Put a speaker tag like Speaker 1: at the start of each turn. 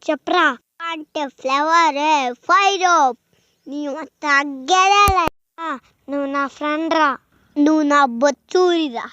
Speaker 1: ಚಪ್ರ Conte flower ಫೈರೋ ನೀವು ತಗ್ಗೆಲ್ಲ నువ్వు నా ఫ్రెండ్ రా నువ్వు నా బొచ్చూరిరా